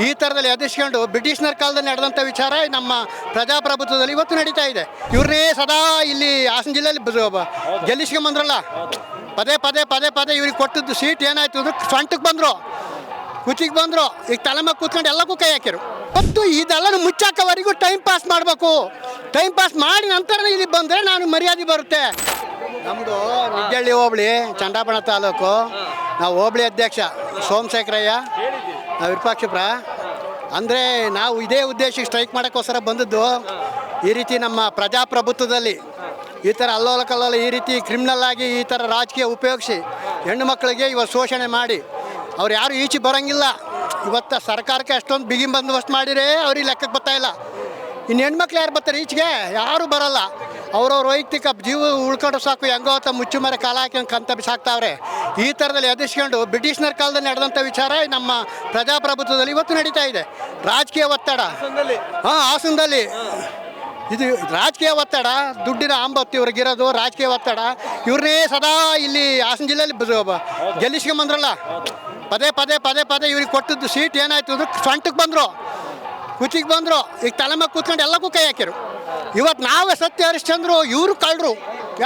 ಈ ಥರದಲ್ಲಿ ಎದುರಿಸ್ಕೊಂಡು ಬ್ರಿಟಿಷ್ನರ ಕಾಲದಲ್ಲಿ ನಡೆದಂಥ ವಿಚಾರ ನಮ್ಮ ಪ್ರಜಾಪ್ರಭುತ್ವದಲ್ಲಿ ಇವತ್ತು ನಡೀತಾ ಇದೆ. ಇವ್ರನ್ನೇ ಸದಾ ಇಲ್ಲಿ ಹಾಸನ ಜಿಲ್ಲೆಯಲ್ಲಿ ಗೆಲ್ಲಿಸ್ಕೊಂಬಂದ್ರಲ್ಲ? ಪದೇ ಪದೇ ಪದೇ ಪದೇ ಇವ್ರಿಗೆ ಕೊಟ್ಟಿದ್ದು ಸೀಟ್ ಏನಾಯ್ತು ಅಂದ್ರೆ ಸೊಂಟಕ್ಕೆ ಬಂದರು. ಕುಚಿಗೆ ಬಂದರು. ಈಗ ತಲೆಮ ಕೂತ್ಕೊಂಡು ಎಲ್ಲಕ್ಕೂ ಕೈ ಹಾಕಿರು ಮತ್ತು ಇದೆಲ್ಲ ಮುಚ್ಚಾಕವರೆಗೂ ಟೈಮ್ ಪಾಸ್ ಮಾಡಬೇಕು. ಟೈಮ್ ಪಾಸ್ ಮಾಡಿ ನಂತರ ಇಲ್ಲಿ ಬಂದರೆ ನಾನು ಮರ್ಯಾದೆ ಬರುತ್ತೆ. ನಮ್ಮದು ನಿಡ್ಡಳ್ಳಿ ಹೋಬಳಿ, ಚಂಡಾಪಣ ತಾಲೂಕು. ನಾವು ಹೋಬಳಿ ಅಧ್ಯಕ್ಷ ಸೋಮಶೇಖರಯ್ಯ. ನಾವು ಅಂದರೆ ನಾವು ಇದೇ ಉದ್ದೇಶಕ್ಕೆ ಸ್ಟ್ರೈಕ್ ಮಾಡೋಕ್ಕೋಸ್ಕರ ಬಂದದ್ದು ಈ ರೀತಿ ನಮ್ಮ ಪ್ರಜಾಪ್ರಭುತ್ವದಲ್ಲಿ. ಈ ಥರ ಅಲ್ಲೋಲ ಕಲ್ಲೋಲ ಈ ರೀತಿ ಕ್ರಿಮಿನಲ್ ಆಗಿ ಈ ಥರ ರಾಜಕೀಯ ಉಪಯೋಗಿಸಿ ಹೆಣ್ಣು ಮಕ್ಕಳಿಗೆ ಇವತ್ತು ಶೋಷಣೆ ಮಾಡಿ. ಅವ್ರು ಯಾರು ಈಚೆ ಬರೋಂಗಿಲ್ಲ. ಇವತ್ತು ಸರ್ಕಾರಕ್ಕೆ ಅಷ್ಟೊಂದು ಬಿಗಿ ಬಂದೋಬಸ್ತ್ ಮಾಡಿರೇ ಅವ್ರಿಗೆ ಲೆಕ್ಕಕ್ಕೆ ಬರ್ತಾಯಿಲ್ಲ ಇನ್ನು ಹೆಣ್ಮಕ್ಳು ಯಾರು ಬರ್ತಾರೆ ಈಚೆಗೆ? ಯಾರೂ ಬರಲ್ಲ. ಅವ್ರವ್ರ ವೈಯಕ್ತಿಕ ಜೀವ ಉಳ್ಕೊಂಡು ಸಾಕು, ಹೆಂಗೋ ಅಂತ ಮುಚ್ಚು ಮರೆ ಕಾಲ ಹಾಕಿ ಕಂತ ಬಿಸಾಕ್ತಾವ್ರೆ ಈ ಥರದಲ್ಲಿ ಎದುರಿಸ್ಕೊಂಡು ಬ್ರಿಟಿಷ್ನರ ಕಾಲದಲ್ಲಿ ನಡೆದಂಥ ವಿಚಾರ ನಮ್ಮ ಪ್ರಜಾಪ್ರಭುತ್ವದಲ್ಲಿ ಇವತ್ತು ನಡೀತಾ ಇದೆ. ರಾಜಕೀಯ ಒತ್ತಡ. ಹಾಂ ಹಾಸನದಲ್ಲಿ. ಇದು ರಾಜಕೀಯ ಒತ್ತಡ ದುಡ್ಡಿನ ಆಂಬತ್ತು ಇವ್ರಿಗಿರೋದು ರಾಜಕೀಯ ಒತ್ತಡ. ಇವ್ರನ್ನೇ ಸದಾ ಇಲ್ಲಿ ಹಾಸನ ಜಿಲ್ಲೆಯಲ್ಲಿ ಗೆಲ್ಲಿಸ್ಕೊಂಬಂದ್ರಲ್ಲ. ಪದೇ ಪದೇ ಪದೇ ಪದೇ ಇವ್ರಿಗೆ ಕೊಟ್ಟಿದ್ದು ಸೀಟ್ ಏನಾಯ್ತು ಅಂದ್ರೆ ಸೊಂಟಕ್ಕೆ ಬಂದರು. ಕುಚಿಗೆ ಬಂದರು. ಈಗ ತಲೆಮಾಗ ಕೂತ್ಕೊಂಡು ಎಲ್ಲಕ್ಕೂ ಕೈ ಹಾಕಿರು ಇವತ್ತು ನಾವೇ ಸತ್ಯ ಹರಿಶ್ಚಂದ್ರು ಇವರು ಕಳ್ಳರು.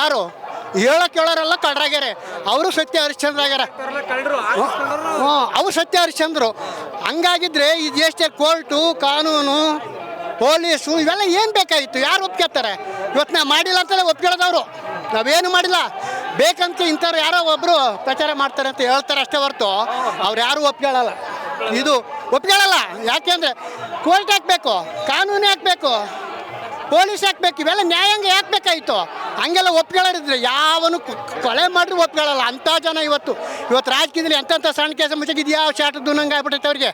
ಯಾರು? ಹೇಳಕ್ಕೆ ಹೇಳೋರೆಲ್ಲ ಕಳ್ರಾಗ್ಯಾರೆ ಅವರು ಸತ್ಯ ಹರಿಶ್ಚಂದ್ರ ಆಗ್ಯಾರ. ಹ್ಞೂ ಅವ್ರು ಸತ್ಯ ಹರಿಶ್ಚಂದ್ರು. ಹಂಗಾಗಿದ್ರೆ ಈ ದೇಶದಲ್ಲಿ ಕೋರ್ಟು, ಕಾನೂನು, ಪೊಲೀಸು ಇವೆಲ್ಲ ಏನು ಬೇಕಾಗಿತ್ತು? ಯಾರು ಒಪ್ಕೋತಾರೆ ಇವತ್ತು ನಾವು ಮಾಡಿಲ್ಲ ಅಂತಲೇ ಒಪ್ಕೊಳ್ಳೋದವರು ನಾವೇನು ಮಾಡಿಲ್ಲ. ಬೇಕಂತ ಇಂಥವ್ರು ಯಾರೋ ಒಬ್ಬರು ಪ್ರಚಾರ ಮಾಡ್ತಾರೆ ಅಂತ ಹೇಳ್ತಾರೆ ಅಷ್ಟೇ ಹೊರತು. ಅವ್ರು ಯಾರು ಒಪ್ಕೊಳ್ಳಲ್ಲ ಇದು ಒಪ್ಕೊಳ್ಳಲ್ಲ ಯಾಕೆಂದರೆ ಕೋರ್ಟ್ ಹಾಕಬೇಕು, ಕಾನೂನು ಹಾಕಬೇಕು. ಪೊಲೀಸ್ ಹಾಕ್ಬೇಕು ಇವೆಲ್ಲ ನ್ಯಾಯಾಂಗ ಯಾಕೆ ಬೇಕಾಯಿತು? ಹಂಗೆಲ್ಲ ಒಪ್ಕೊಳ್ಳೋರಿದ್ರೆ ಯಾವನು ಕೊಲೆ ಮಾಡಿದ್ರು ಒಪ್ಕೊಳ್ಳಲ್ಲ ಅಂಥ ಜನ ಇವತ್ತು. ಇವತ್ತು ರಾಜಕೀಯದಲ್ಲಿ ಎಂತೆಂಥ ಸಣ್ಣ ಕೆಲಸ ಮುಚ್ಚಾಗಿದ್ದು ಯಾವ ಶಾಟದ್ದು ನಂಗೆ ಆಗ್ಬಿಟ್ಟೈತೆ ಅವ್ರಿಗೆ.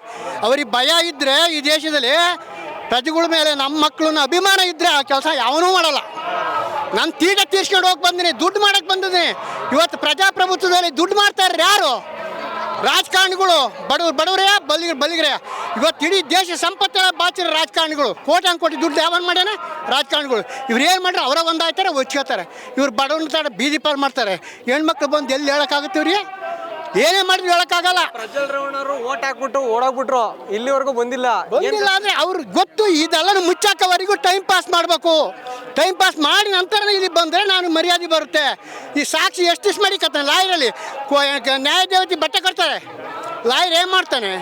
ಅವ್ರಿಗೆ ಭಯ ಇದ್ದರೆ ಈ ದೇಶದಲ್ಲಿ ಪ್ರಜೆಗಳ ಮೇಲೆ ನಮ್ಮ ಮಕ್ಕಳನ್ನ ಅಭಿಮಾನ ಇದ್ದರೆ ಆ ಕೆಲಸ ಯಾವನೂ ಮಾಡಲ್ಲ. ನಾನು ತೀಟ ತೀರ್ಸ್ಕೊಂಡು ಹೋಗಿ ಬಂದಿನಿ, ದುಡ್ಡು ಮಾಡೋಕ್ಕೆ ಬಂದಿದ್ದೀನಿ ಇವತ್ತು ಪ್ರಜಾಪ್ರಭುತ್ವದಲ್ಲಿ ದುಡ್ಡು ಮಾಡ್ತಾರೆ ಯಾರು ರಾಜಕಾರಣಿಗಳು ಬಡವ್ರು ಬಡವರೇ ಬಲಿ ಬಲಿಗ್ರೆ. ಇವತ್ತು ಇಡೀ ದೇಶ ಸಂಪತ್ತ ಬಾಚಿರ ರಾಜಕಾರಣಿಗಳು. ಕೋಟ್ಯಾಂಗ್ ಕೋಟಿ ದುಡ್ಡು ಯಾವನ್ ಮಾಡ್ಯಾನ? ರಾಜಕಾರಣಿಗಳು. ಇವ್ರು ಏನು ಮಾಡ್ರೆ ಅವರ ಒಂದಾಯ್ತಾರೆ ಒಚ್ಕೋತಾರೆ ಇವ್ರು ಬಡವನ ತಡ ಬೀದಿ ಪಾಲ್ ಮಾಡ್ತಾರೆ. ಹೆಣ್ಮಕ್ಳು ಬಂದು ಎಲ್ಲಿ ಹೇಳೋಕ್ಕಾಗುತ್ತೆ ಇವ್ರಿಗೆ? ಏನೇ ಮಾಡಿದ್ರು ಹೇಳೋಕ್ಕಾಗಲ್ಲ. ಪ್ರಜ್ವಲ್ ರವಣರು ಓಟ್ ಹಾಕ್ಬಿಟ್ಟು ಓಡೋಗ್ಬಿಟ್ರು. ಇಲ್ಲಿವರೆಗೂ ಬಂದಿಲ್ಲ. ಬಂದಿಲ್ಲ ಅಂದರೆ ಅವ್ರಿಗೆ ಗೊತ್ತು ಇದೆಲ್ಲ ಮುಚ್ಚಾಕವರೆಗೂ ಟೈಮ್ ಪಾಸ್ ಮಾಡಬೇಕು. ಟೈಮ್ ಪಾಸ್ ಮಾಡಿ ನಂತರ ಇಲ್ಲಿ ಬಂದರೆ ನಾನು ಮರ್ಯಾದೆ ಬರುತ್ತೆ. ಈ ಸಾಕ್ಷಿ ಎಷ್ಟು ಮಾಡಿ ಕತ್ತಾನೆ ಲಾಯರಲ್ಲಿ ನ್ಯಾಯ ದೇವತೆ ಬಟ್ಟೆ ಕೊಡ್ತಾರೆ ಲಾಯರ್ ಏನು ಮಾಡ್ತಾನೆ?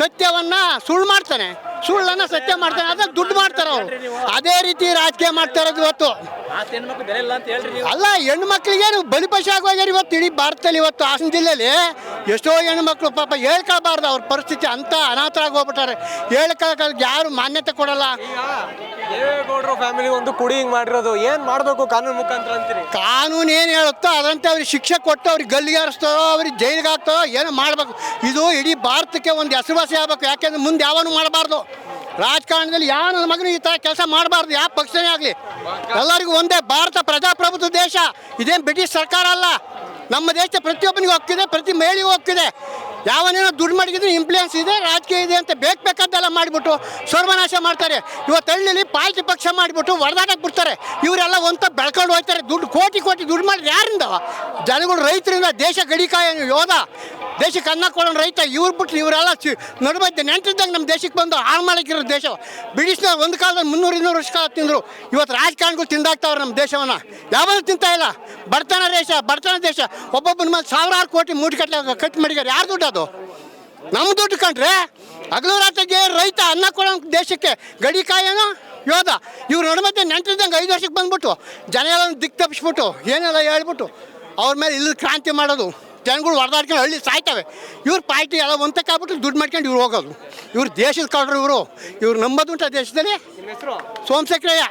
ಸತ್ಯವನ್ನು ಸುಳ್ಳು ಮಾಡ್ತಾನೆ. ಸುಳ್ಳನ್ನು ಸತ್ಯ ಮಾಡ್ತಾರೆ ಅದಾಗ ದುಡ್ಡು ಮಾಡ್ತಾರ ಅವ್ರು. ಅದೇ ರೀತಿ ರಾಜಕೀಯ ಮಾಡ್ತಾ ಇರೋದು ಇವತ್ತು. ಹೆಣ್ಮಕ್ಳು ಬೆಲೆ ಇಲ್ಲ ಅಂತ ಹೇಳ್ರಿ ನೀವು. ಅಲ್ಲ ಹೆಣ್ಣು ಮಕ್ಕಳಿಗೆ ಬಲಿಪಶು ಆಗೋಗ್ಯಾರ ಇವತ್ತು? ಇಡೀ ಭಾರತದಲ್ಲಿ ಇವತ್ತು ಹಾಸನ ಜಿಲ್ಲೆಯಲ್ಲಿ ಎಷ್ಟೋ ಹೆಣ್ಣು ಮಕ್ಕಳು ಪಾಪ ಹೇಳ್ಕೊಳ್ಬಾರ್ದು ಅವ್ರ ಪರಿಸ್ಥಿತಿ ಅಂತ ಅನಾಥರಾಗಿ ಹೋಗ್ಬಿಟ್ಟಾರೆ. ಹೇಳ್ಕೊಳಕ್ಕೆ ಯಾರು ಮಾನ್ಯತೆ ಕೊಡಲ್ಲ. ಈಗ ದೇವೇಗೌಡರು ಫ್ಯಾಮಿಲಿ ಒಂದು ಕುಡಿ ಹಿಂಗ್ ಮಾಡಿರೋದು. ಏನ್ ಮಾಡಬೇಕು ಕಾನೂನು ಮುಖಾಂತರ ಅಂತೀರಿ? ಕಾನೂನು ಏನು ಹೇಳುತ್ತೋ ಅದಂತೆ ಅವ್ರಿಗೆ ಶಿಕ್ಷೆ ಕೊಟ್ಟು ಅವ್ರಿಗೆ ಗಲ್ಲಿಗೆ ಹಾರಿಸ್ತೋ ಅವ್ರಿಗೆ ಜೈಲಿಗೆ ಹಾಕ್ತಾರೋ ಏನೋ ಮಾಡಬೇಕು. ಇದು ಇಡೀ ಭಾರತಕ್ಕೆ ಒಂದು ಹೆಸರುವಾಸಿ ಆಗ್ಬೇಕು. ಯಾಕೆಂದ್ರೆ ಮುಂದೆ ಯಾವನು ಮಾಡಬಾರ್ದು. ರಾಜಕಾರಣದಲ್ಲಿ ಯಾವ ನನ್ನ ಮಗನು ಈ ಥರ ಕೆಲಸ ಮಾಡಬಾರ್ದು, ಯಾವ ಪಕ್ಷನೇ ಆಗಲಿ. ಎಲ್ಲರಿಗೂ ಒಂದೇ ಭಾರತ ಪ್ರಜಾಪ್ರಭುತ್ವ ದೇಶ, ಇದೇನು ಬ್ರಿಟಿಷ್ ಸರ್ಕಾರ ಅಲ್ಲ. ನಮ್ಮ ದೇಶ ಪ್ರತಿಯೊಬ್ಬನಿಗೂ ಹೋಗ್ತಿದೆ ಪ್ರತಿ ಮಹಿಳೆಗೂ ಹೋಗ್ತಿದೆ ಯಾವನೇನೋ ದುಡ್ಡು ಮಾಡಿದ್ರು ಇಂಪ್ಲೂಯೆನ್ಸ್ ಇದೆ, ರಾಜಕೀಯ ಇದೆ ಅಂತ ಬೇಕು ಬೇಕಾದ್ದೆಲ್ಲ ಮಾಡಿಬಿಟ್ಟು ಸರ್ವನಾಶ ಮಾಡ್ತಾರೆ. ಇವತ್ತು ಹಳ್ಳಿಲಿ ಪಾಲ್ಟಿ ಪಕ್ಷ ಮಾಡಿಬಿಟ್ಟು ಹೊಡೆದಾಟಕ್ಕೆ ಬಿಡ್ತಾರೆ. ಇವರೆಲ್ಲ ಒಂತ ಬೆಳ್ಕೊಂಡು ಹೋಗ್ತಾರೆ. ದುಡ್ಡು ಕೋಟಿ ಕೋಟಿ ದುಡ್ಡು ಮಾಡಿದ್ರೆ ಯಾರಿಂದ? ಜನಗಳು, ರೈತರಿಂದ, ದೇಶ ಗಡಿಕಾಯ ಯೋಧ. ದೇಶಕ್ಕೆ ಅನ್ನ ಕೊಡೋಣ ರೈತ, ಇವ್ರು ಬಿಟ್ಟು ಇವರೆಲ್ಲ ನಡುಮಧ್ಯೆ ನೆಂಟಿದ್ದಂಗೆ ನಮ್ಮ ದೇಶಕ್ಕೆ ಬಂದು ಹಾಳು ಮಾಡಕ್ಕಿರೋ ದೇಶ. ಬ್ರಿಟಿಷ್ನ ಒಂದು ಕಾಲದಲ್ಲಿ ಮುನ್ನೂರು ಇನ್ನೂರು ವರ್ಷ ಕಾಲ ತಿಂದರು. ಇವತ್ತು ರಾಜಕಾರಣಿಗಳು ತಿಂದಾಕ್ತಾವ್ರೆ ನಮ್ಮ ದೇಶವನ್ನು. ಯಾವಾಗ ತಿಂತಾ ಇಲ್ಲ. ಬಡತನ ದೇಶ ಬಡತನ ದೇಶ. ಒಬ್ಬೊಬ್ಬನ ಮೇಲೆ ಸಾವಿರಾರು ಕೋಟಿ ಮೂಟೆ ಕಟ್ಟ ಕಟ್ ಮಾಡಿದ್ದಾರೆ. ಯಾರು ದುಡ್ಡು ಅದು? ನಮ್ಮ ದುಡ್ಡು ಕಂಡ್ರೆ ಹಗಲು ರಾತ್ರಿಗೆ ರೈತ ಅನ್ನ ಕೊಡೋ ದೇಶಕ್ಕೆ ಗಡಿ ಕಾಯನೋ? ಯೋಧ. ಇವ್ರು ನಡುಮಧ್ಯೆ ನೆಂಟಿದ್ದಂಗೆ ಐದು ವರ್ಷಕ್ಕೆ ಬಂದ್ಬಿಟ್ಟು ಜನ ಎಲ್ಲ ದಿಕ್ ತಪ್ಪಿಸ್ಬಿಟ್ಟು ಏನೆಲ್ಲ ಹೇಳ್ಬಿಟ್ಟು ಅವ್ರ ಮೇಲೆ ಇಲ್ಲಿ ಕ್ರಾಂತಿ ಮಾಡೋದು. ಜನಗಳು ಹೊಡೆದಾಡ್ಕೊಂಡು ಹಳ್ಳಿ ಸಾಯ್ತವೆ. ಇವ್ರ ಪಾರ್ಟಿ ಎಲ್ಲ ಒಂತಕ್ಕಾಗ್ಬಿಟ್ಟು ದುಡ್ಡು ಮಾಡ್ಕೊಂಡು ಇವ್ರು ಹೋಗೋದು. ಇವ್ರು ದೇಶದ ಕಳ್ರು ಇವರು. ಇವ್ರು ನಂಬೋದುಂಟ ದೇಶದಲ್ಲಿ ನಿಮ್ಮ ಹೆಸರು? ಸೋಮಶೇಖರಯ್ಯ.